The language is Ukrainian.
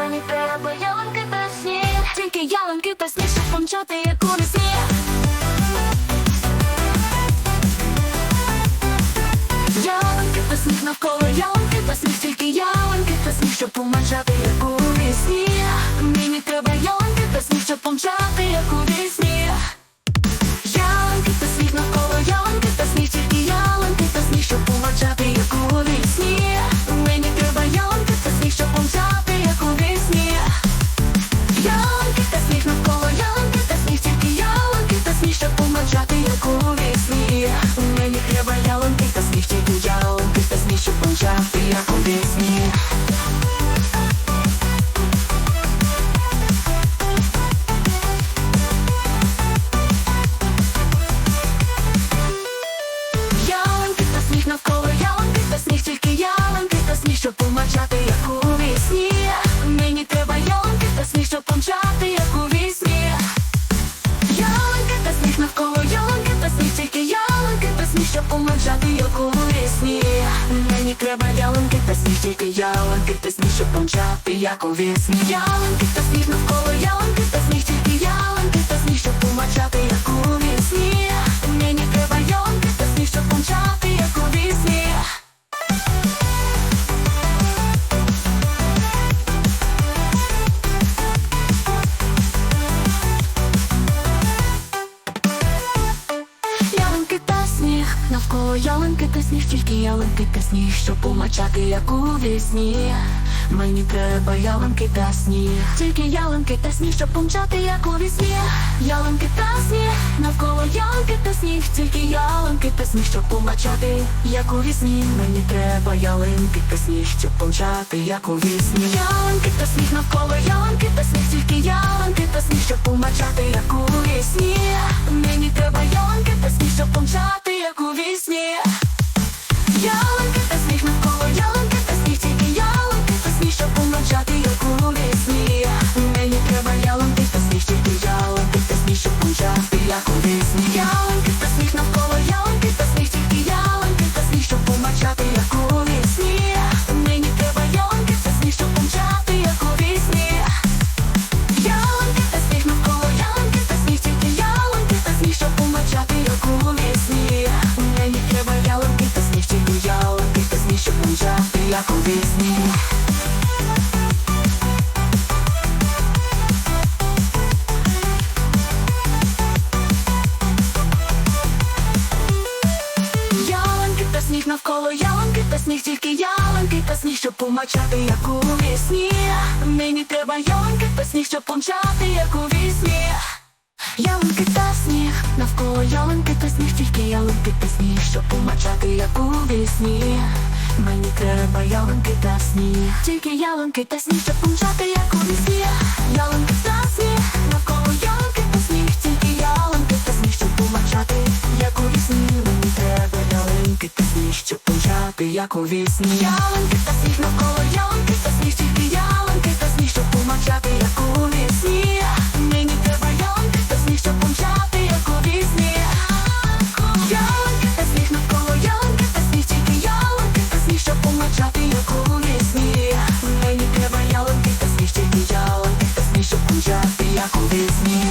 Мені треба ялинки та сніг, тільки ялинки та сніг, щоб помчати як у вісні. Ялинки та сніг навколо ялинки та сніг, тільки ялинки та сніг, щоб помчати як у вісні. Навколо ялинки та сніг, тільки ялинки та сніг, щоб помчати як у вісні. Мені треба ялинки та сніг, щоб помчати як у вісні. Ялинки та сніг навколо ялинки та сніг, тільки ялинки та сніг, щоб помчати як у вісні. Мені треба ялинки та сніг, тільки ялинки та сніг, щоб помчати як у вісні. Ялинки та ялинки та сніг, тільки ялинки та сніг, щоб помачати, як у вісні. Мені треба ялинки та сніг, тільки ялинки та сніг, щоб помчати, як у вісні. Ялинки та сніг, навколо ялинки та сніг, тільки ялинки та сніг, щоб помачати, як у вісні. Мені треба ялинки та сніг, щоб помчати, як у вісні. Ялинки та сніг, навколо ялинки та сніг, як у. Ялинки та сніг навколо ялинки та сніг, тільки ялинки та сніг, щоб помчати, як у вісні. Мені треба ялинки та сніг, щоб помчати, як у вісні. Ялинки та сніг, навколо ялинки та сніг, тільки ялинки та сніг, щоб помчати, як у вісні. Мені треба ялинки та сніг, тільки ялинки та сніг, щоб помчати, як у вісні. Ялинки та сніг, навколо ялинки та сніг, тільки ялинки та сніг, щоб помчати, як у вісні. Мені треба ялинки та сніг, щоб помчати, як у вісні. Ялинки та сніг, навколо ялинки та сніг, тільки ялинки та сніг, щоб помчати, як у вісні. Помчати, як у вісні.